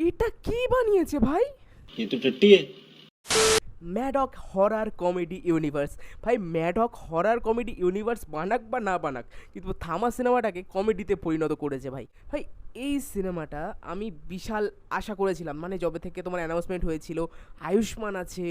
এটা কি বানিয়েছে ভাই ये तो टट्टी है ম্যাডক হরার কমেডি ইউনিভার্স ভাই ম্যাডক হরার কমেডি ইউনিভার্স বানাক বা না বানাক, কিন্তু থামা সিনেমাটাকে কমেডিতে পরিণত করেছে ভাই। ভাই, এই সিনেমাটা আমি বিশাল আশা করেছিলাম। মানে যবে থেকে তোমার অ্যানাউন্সমেন্ট হয়েছিল, আয়ুষ্মান আছে,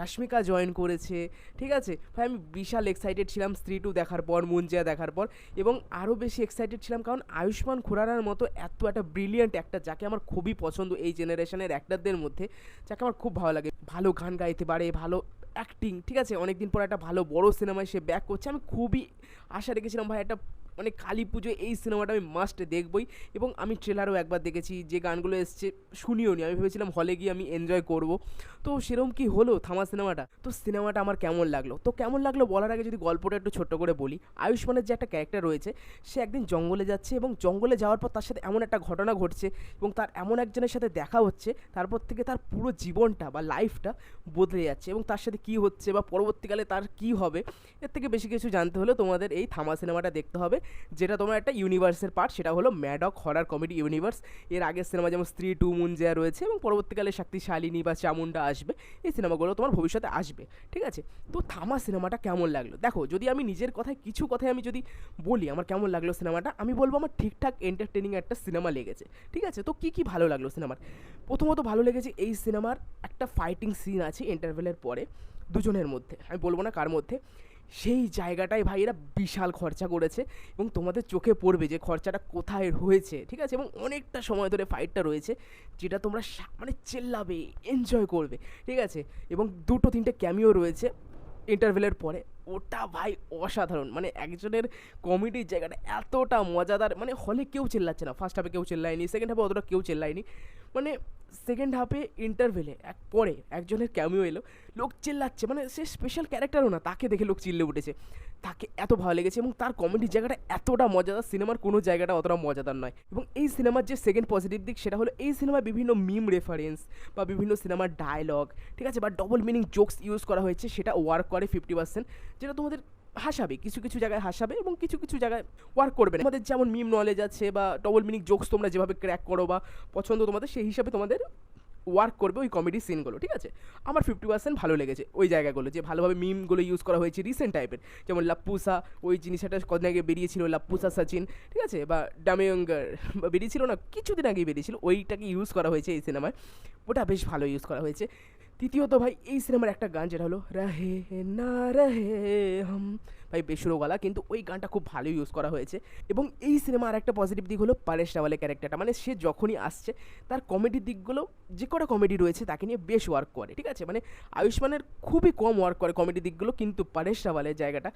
রাশ্মিকা জয়েন করেছে, ঠিক আছে? ভাই, আমি বিশাল এক্সাইটেড ছিলাম স্ত্রী টু দেখার পর মুঞ্জিয়া দেখার পর, এবং আরও বেশি এক্সাইটেড ছিলাম কারণ আয়ুষ্মান খুরানার মতো এত একটা ব্রিলিয়ান্ট অ্যাক্টার যাকে আমার খুবই পছন্দ এই জেনারেশনের অ্যাক্টারদের মধ্যে, যাকে আমার খুব ভালো লাগে। ভালো গান গাইতে পারে, ভালো অ্যাক্টিং ঠিক আছে? অনেকদিন পর একটা ভালো বড় সিনেমায় সে ব্যাক করছে। আমি খুবই আশা রেখেছিলাম, ভাই, একটা মানে কালী পুজো এই সিনেমাটা আমি মাস্ট দেখবই। এবং আমি ট্রেলারও একবার দেখেছি, যে গানগুলো এসছে শুনিও নি আমি ভেবেছিলাম হলে গিয়ে আমি এনজয় করব। তো সেরকম কি হলো থামা সিনেমাটা? তো সিনেমাটা আমার কেমন লাগল? তো কেমন লাগল বলার আগে যদি গল্পটা একটু ছোট্ট করে বলি, আয়ুষ্মানের যে একটা ক্যারেক্টার রয়েছে, সে একদিন জঙ্গলে যাচ্ছে এবং জঙ্গলে যাওয়ার পর তার সাথে এমন একটা ঘটনা ঘটছে এবং তার এমন একজনের সাথে দেখা হচ্ছে, তারপর থেকে তার পুরো জীবনটা বা লাইফটা বদলে যাচ্ছে এবং তার সাথে কী হচ্ছে বা পরবর্তীকালে তার কী হবে, এর থেকে বেশি কিছু জানতে হলে তোমাদের এই থামা সিনেমাটা দেখতে হবে। যেটা তোমার একটা ইউনিভার্সের পার্ট সেটা হলো ম্যাডক হরার কমেডি ইউনিভার্স এর আগের সিনেমা যেমন স্ত্রী টু মুঞ্জিয়া রয়েছে এবং পরবর্তীকালে শক্তিশালিনী বা চামুন্ডা আসবে, এই সিনেমাগুলো তোমার ভবিষ্যতে আসবে, ঠিক আছে? তো থামা সিনেমাটা কেমন লাগল? দেখো, যদি আমি নিজের কথায়, কিছু কথায় আমি যদি বলি, আমার কেমন লাগল সিনেমাটা আমি বলব আমার ঠিকঠাক এন্টারটেনিং একটা সিনেমা লেগেছে, ঠিক আছে? তো কী কী ভালো লাগল সিনেমার প্রথমত ভালো লেগেছে এই সিনেমার একটা ফাইটিং সিন আছে ইন্টারভেলের পরে, দুজনের মধ্যে, আমি বলব না কার মধ্যে। সেই জায়গাটায় ভাই এরা বিশাল খরচা করেছে এবং তোমাদের চোখে পড়বে যে খরচাটা কোথায় হয়েছে, ঠিক আছে? এবং অনেকটা সময় ধরে ফাইটটা রয়েছে যেটা তোমরা মানে চেল্লাবে এনজয় করবে, ঠিক আছে? এবং দুটো তিনটে ক্যামিও রয়েছে ইন্টারভেলের পরে। ওটা ভাই অসাধারণ মানে একজনের কমেডির জায়গাটা এতটা মজাদার মানে হলে কেউ চেল্লাচ্ছে না। ফার্স্ট হাফে কেউ চেল্লায়নি সেকেন্ড হাফে অতটা কেউ চেল্লায়নি। মানে সেকেন্ড হাফে ইন্টারভেলে এক পরে একজনের ক্যামিও এলো। লোক চিল্লাচ্ছে মানে সে স্পেশাল ক্যারেক্টারও না, তাকে দেখে লোক চিল্লে উঠেছে। তাকে এত ভালো লেগেছে এবং তার কমেডির জায়গাটা এতটা মজাদার, সিনেমার কোনো জায়গাটা অতটা মজাদার নয়। এবং এই সিনেমার যে সেকেন্ড পজিটিভ দিক, সেটা হলো এই সিনেমায় বিভিন্ন মিম রেফারেন্স বা বিভিন্ন সিনেমার ডায়লগ ঠিক আছে? বা ডবল মিনিং জোকস ইউজ করা হয়েছে, সেটা ওয়ার্ক করে ফিফটি পার্সেন্ট যেটা তোমাদের হাসাবে, কিছু কিছু জায়গায় হাসাবে এবং কিছু কিছু জায়গায় ওয়ার্ক করবে না। তোমাদের যেমন মিম নলেজ আছে বা ডবল মিনিং জোকস তোমরা যেভাবে ক্র্যাক করো বা পছন্দ তোমাদের, সেই হিসাবে তোমাদের ওয়ার্ক করবে ওই কমেডি সিনগুলো ঠিক আছে? আমার ফিফটি পার্সেন্ট ভালো লেগেছে ওই জায়গাগুলো, যে ভালোভাবে মিমগুলো ইউজ করা হয়েছে রিসেন্ট টাইপের যেমন লাপ্পুসা, ওই জিনিসটা কদিন আগে বেরিয়েছিল, লাপ্পুসা সচিন, ঠিক আছে? বা ডামেয়ঙ্গার বেরিয়েছিল না, কিছুদিন আগেই বেরিয়েছিল, ওইটাকে ইউজ করা হয়েছে এই সিনেমায় ওটা বেশ ভালো ইউজ করা হয়েছে। তৃতীয়ত ভাই এই সিনেমার একটা গান যেটা হলো রাহে না রাহে হাম ভাই বেসুরো গলা কিন্তু ওই গানটা খুব ভালো ইউজ করা হয়েছে। এবং এই সিনেমার আর একটা পজিটিভ দিক হলো পারেশ রাওয়ালের ক্যারেক্টারটা মানে সে যখনই আসছে, তার কমেডির দিকগুলো, যে কটা কমেডি রয়েছে তাকে নিয়ে বেশ ওয়ার্ক করে, ঠিক আছে? মানে আয়ুষ্মানের খুবই কম ওয়ার্ক করে কমেডি দিকগুলো, কিন্তু পারেশ রাওয়ালের জায়গাটা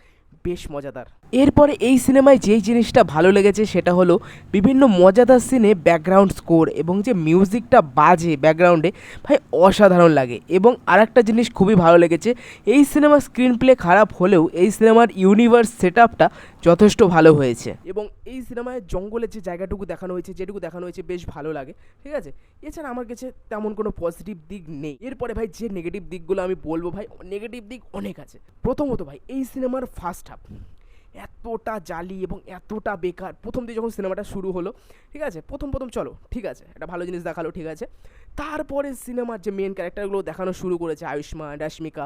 বেশ মজাদার। এরপরে এই সিনেমায় যেই জিনিসটা ভালো লেগেছে সেটা হলো বিভিন্ন মজাদার সিনে ব্যাকগ্রাউন্ড স্কোর এবং যে মিউজিকটা বাজে ব্যাকগ্রাউন্ডে ভাই অসাধারণ লাগে। এবং আর একটা জিনিস খুবই ভালো লেগেছে, এই সিনেমার স্ক্রিন প্লে খারাপ হলেও এই সিনেমার ইউনিভার্স সেট আপটা যথেষ্ট ভালো হয়েছে। এবং এই সিনেমায় জঙ্গলের যে জায়গাটুকু দেখানো হয়েছে, যেটুকু দেখানো হয়েছে, বেশ ভালো লাগে, ঠিক আছে? এছাড়া আমার কাছে তেমন কোনো পজিটিভ দিক নেই। এরপরে ভাই, যে নেগেটিভ দিকগুলো আমি বলব ভাই নেগেটিভ দিক অনেক আছে। প্রথমত ভাই, এই সিনেমার ফার্স্ট হাফ এতটা জালি এবং এতটা বেকার। প্রথম দিয়ে যখন সিনেমাটা শুরু হলো, ঠিক আছে? প্রথম প্রথম, চলো, ঠিক আছে, একটা ভালো জিনিস দেখাল, ঠিক আছে? তারপরে সিনেমার যে মেন ক্যারেক্টারগুলো দেখানো শুরু করেছে, আয়ুষ্মান, রাশ্মিকা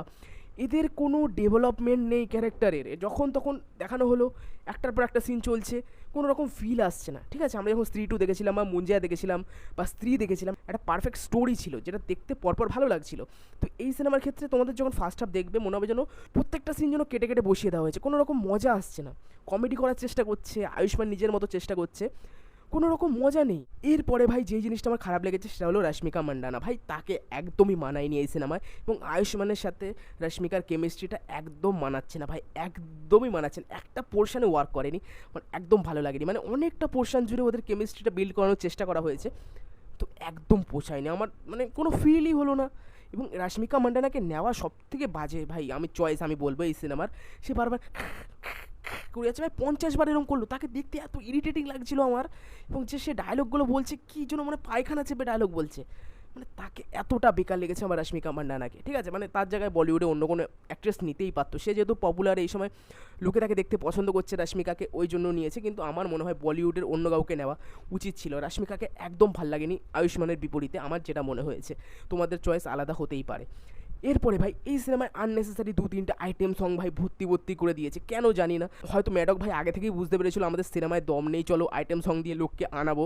এদের কোনো ডেভেলপমেন্ট নেই ক্যারেক্টারের যখন তখন দেখানো হলো, একটার পর একটা সিন চলছে, কোনো রকম ফিল আসছে না। ঠিক আছে? আমরা যখন স্ত্রী টু দেখেছিলাম বা মুঞ্জিয়া দেখেছিলাম বা স্ত্রী দেখেছিলাম, একটা পারফেক্ট স্টোরি ছিল, যেটা দেখতে পরপর ভালো লাগছিল। তো এই সিনেমার ক্ষেত্রে তোমাদের যখন ফার্স্ট হাফ দেখবে, মনে হবে যেন প্রত্যেকটা সিন যেন কেটে কেটে বসিয়ে দেওয়া হয়েছে। কোনো রকম মজা আসছে না। কমেডি করার চেষ্টা করছে, আয়ুষ্মান নিজের মতো চেষ্টা করছে। কোনো রকম মজা নেই। এরপরে ভাই যেই জিনিসটা আমার খারাপ লেগেছে সেটা হলো রশ্মিকা মান্ডানা। ভাই তাকে একদমই মানায়নি এই সিনেমায় এবং আয়ুষ্মানের সাথে রশ্মিকার কেমিস্ট্রিটা একদম মানাচ্ছে না। ভাই একদমই মানাচ্ছেন একটা পোর্শনে ওয়ার্ক করেনি। মানে একদম ভালো লাগেনি। মানে অনেকটা পোর্শন জুড়ে ওদের কেমিস্ট্রিটা বিল্ড করানোর চেষ্টা করা হয়েছে। তো একদম পোষায়নি। আমার মানে কোনো ফিলই হলো না। এবং রাশ্মিকা মান্ডানাকে নেওয়া সব থেকে বাজে ভাই। আমি চয়েস আমি বলব এই সিনেমার। সে বারবার করে যাচ্ছে ভাই, পঞ্চাশ বার এরকম করল। তাকে দেখতে এত ইরিটেটিং লাগছিল আমার। এবং যে সে ডায়লগগুলো বলছে, কী জন্য মানে পায়খানা চেপে ডায়লগ বলছে। মানে তাকে এতটা বেকার লেগেছে আমার রশ্মিকা মান্ডানাকে ঠিক আছে? মানে তার জায়গায় বলিউডে অন্য কোনো অ্যাক্ট্রেস নিতেই পারতো। সে যেহেতু পপুলার এই সময় লোকে তাকে দেখতে পছন্দ করছে রশ্মিকাকে, ওই জন্য নিয়েছে। কিন্তু আমার মনে হয় বলিউডের অন্য কাউকে নেওয়া উচিত ছিল। রশ্মিকাকে একদম ভালো লাগেনি আয়ুষ্মানের বিপরীতে। আমার যেটা মনে হয়েছে, তোমাদের চয়েস আলাদা হতেই পারে। এরপরে ভাই, এই সিনেমায় আননেসেসারি দু তিনটা আইটেম সং ভাই ভর্তি ভর্তি করে দিয়েছে, কেন জানি না। হয়তো ম্যাডক ভাই আগে থেকেই বুঝতে পেরেছিল আমাদের সিনেমায় দম নেই, চলো আইটেম সং দিয়ে লোককে আনাবো।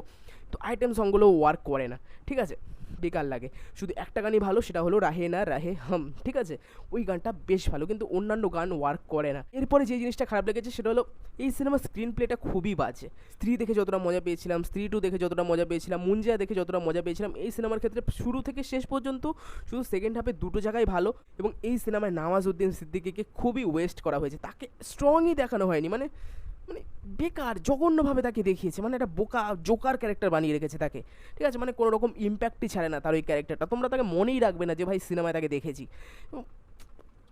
তো আইটেম সংগুলো ওয়ার্ক করে না, ঠিক আছে? বেকার লাগে। শুধু একটা গানই ভালো, সেটা হলো রাহে না রাহে হাম, ঠিক আছে? ওই গানটা বেশ ভালো, কিন্তু অন্যান্য গান ওয়ার্ক করে না। এরপরে যে জিনিসটা খারাপ লেগেছে, সেটা হলো এই সিনেমার স্ক্রিন প্লেটা খুবই বাজে। স্ত্রী দেখে যতটা মজা পেয়েছিলাম, স্ত্রী টু দেখে যতটা মজা পেয়েছিলাম মুঞ্জিয়া দেখে যতটা মজা পেয়েছিলাম, এই সিনেমার ক্ষেত্রে শুরু থেকে শেষ পর্যন্ত শুধু সেকেন্ড হাফে দুটো জায়গায় ভালো এবং এই সিনেমায় নওয়াজউদ্দিন সিদ্দিকিকে খুবই ওয়েস্ট করা হয়েছে। তাকে স্ট্রংই দেখানো হয়নি মানে মানে বেকার, জঘন্যভাবে তাকে দেখিয়েছে। মানে একটা বোকা, জোকার ক্যারেক্টার বানিয়ে রেখেছে তাকে। ঠিক আছে? মানে কোনো রকম ইম্প্যাক্টই ছাড়ে না তার ওই ক্যারেক্টারটা তোমরা তাকে মনেই রাখবে না যে, ভাই, সিনেমায় তাকে দেখেছি।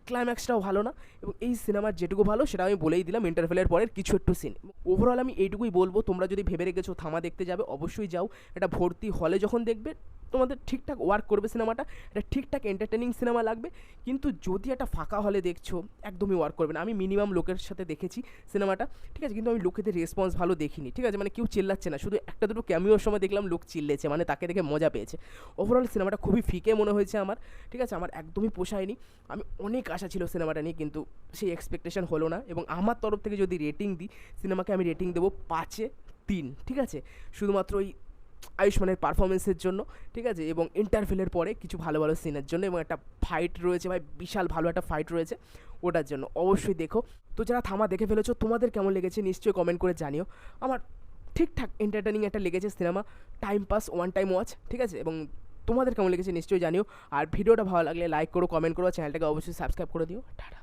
ক্লাইম্যাক্সটাও ভালো না। এবং এই সিনেমার যেটুকু ভালো, সেটা আমি বলেই দিলাম ইন্টারভেলের পরের কিছু একটু সিন ওভারঅল আমি এইটুকুই বলব, তোমরা যদি ভেবে রেখেছো থামা দেখতে যাবে, অবশ্যই যাও। এটা ভর্তি হলে যখন দেখবে তোমাদের ঠিকঠাক ওয়ার্ক করবে সিনেমাটা এটা ঠিকঠাক এন্টারটেনিং সিনেমা লাগবে, কিন্তু যদি একটা ফাঁকা হলে দেখছ, একদমই ওয়ার্ক করবে না। আমি মিনিমাম লোকের সাথে দেখেছি সিনেমাটা, ঠিক আছে? কিন্তু আমি লোকেদের রেসপন্স ভালো দেখিনি, ঠিক আছে? মানে কেউ চিল্লাচ্ছে না, শুধু একটা দুটো ক্যামিওর সময় দেখলাম লোক চিল্লেছে মানে তাকে দেখে মজা পেয়েছে। ওভারঅল সিনেমাটা খুবই ফিকে মনে হয়েছে আমার, ঠিক আছে? আমার একদমই পোষায়নি। আমি অনেক আশা ছিল সিনেমাটা নিয়ে, কিন্তু সেই এক্সপেকটেশন হলো না এবং আমার তরফ থেকে যদি রেটিং দিই, সিনেমাকে আমি রেটিং দেবো পাঁচে তিন, ঠিক আছে? শুধুমাত্র ওই আয়ুষ্মানের পারফরমেন্সের জন্য, ঠিক আছে? এবং ইন্টারভেলের পরে কিছু ভালো ভালো সিনের জন্য এবং একটা ফাইট রয়েছে, ভাই, বিশাল ভালো একটা ফাইট রয়েছে ওটার জন্য। অবশ্যই দেখো। তো যারা থামা দেখে ফেলেছো, তোমাদের কেমন লেগেছে নিশ্চয়ই কমেন্ট করে জানিও। আমার ঠিকঠাক এন্টারটেনিং একটা লেগেছে cinema time pass one time watch ঠিক আছে? এবং তোমাদের কেমন লেগেছে নিশ্চয়ই জানিও। আর ভিডিওটা ভালো লাগলে লাইক করো কমেন্ট করো, চ্যানেলটাকে অবশ্যই সাবস্ক্রাইব করে দিও। টাটা।